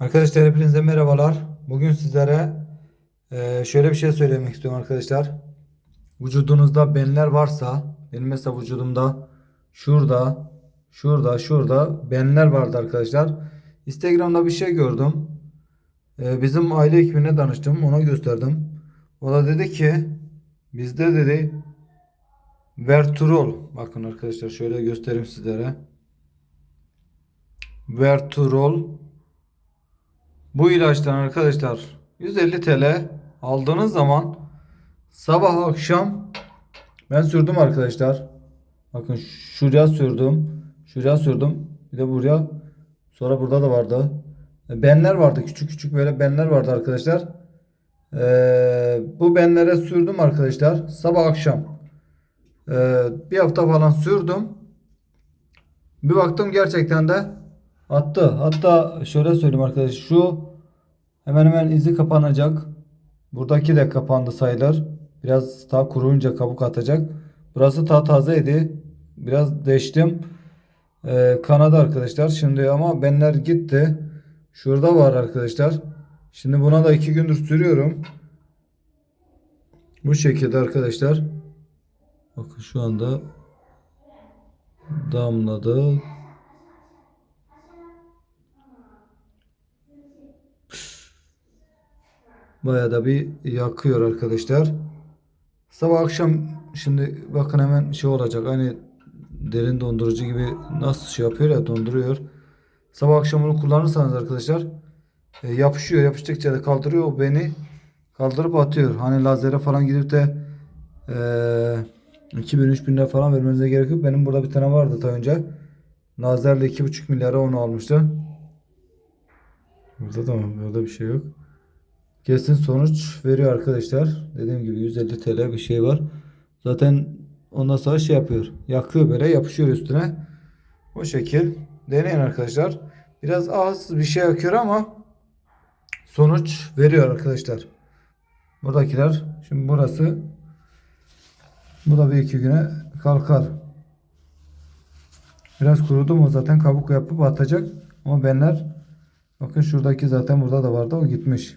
Arkadaşlar hepinize merhabalar. Bugün sizlere eee, şöyle bir şey söylemek istiyorum arkadaşlar. Vücudunuzda benler varsa, benim mesela vücudumda şurada, şurada, şurada benler vardı arkadaşlar. Instagram'da bir şey gördüm. Eee, bizim aile hekimine danıştım, ona gösterdim. O da dedi ki bizde dedi Verturol. Bakın arkadaşlar şöyle göstereyim sizlere. Verturol bu ilaçtan arkadaşlar 150 TL aldığınız zaman sabah akşam ben sürdüm arkadaşlar. Bakın şuraya sürdüm. Şuraya sürdüm. Bir de buraya. Sonra burada da vardı. E, Benler vardı. Küçük küçük böyle benler vardı arkadaşlar. Ee, bu benlere sürdüm arkadaşlar. Sabah akşam. Ee, bir hafta falan sürdüm. Bir baktım gerçekten de attı. Hatta şöyle söyleyeyim arkadaşlar. Şu hemen hemen izi kapanacak. Buradaki de kapandı sayılır. Biraz daha kuruyunca kabuk atacak. Burası daha tazeydi. Biraz deştim. Ee, kanadı arkadaşlar. Şimdi ama benler gitti. Şurada var arkadaşlar. Şimdi buna da iki gündür sürüyorum. Bu şekilde arkadaşlar. Bakın şu anda damladı. Bayağı da bir yakıyor arkadaşlar. Sabah akşam şimdi bakın hemen şey olacak. Hani derin dondurucu gibi nasıl şey yapıyor ya donduruyor. Sabah akşam bunu kullanırsanız arkadaşlar e, yapışıyor. Yapıştıkça da kaldırıyor beni kaldırıp atıyor. Hani lazere falan gidip de e, 2000-3000 lira falan vermenize gerek yok. Benim burada bir tane vardı daha önce. Lazerle 2,5 milyara onu almıştı. Burada da mı? Burada bir şey yok. Kesin sonuç veriyor arkadaşlar. Dediğim gibi 150 TL bir şey var. Zaten ondan sonra şey yapıyor. Yakıyor böyle yapışıyor üstüne. O şekil. Deneyin arkadaşlar. Biraz az bir şey yakıyor ama sonuç veriyor arkadaşlar. Buradakiler şimdi burası bu da bir iki güne kalkar. Biraz kurudu mu zaten kabuk yapıp atacak. Ama benler bakın şuradaki zaten burada da vardı o gitmiş.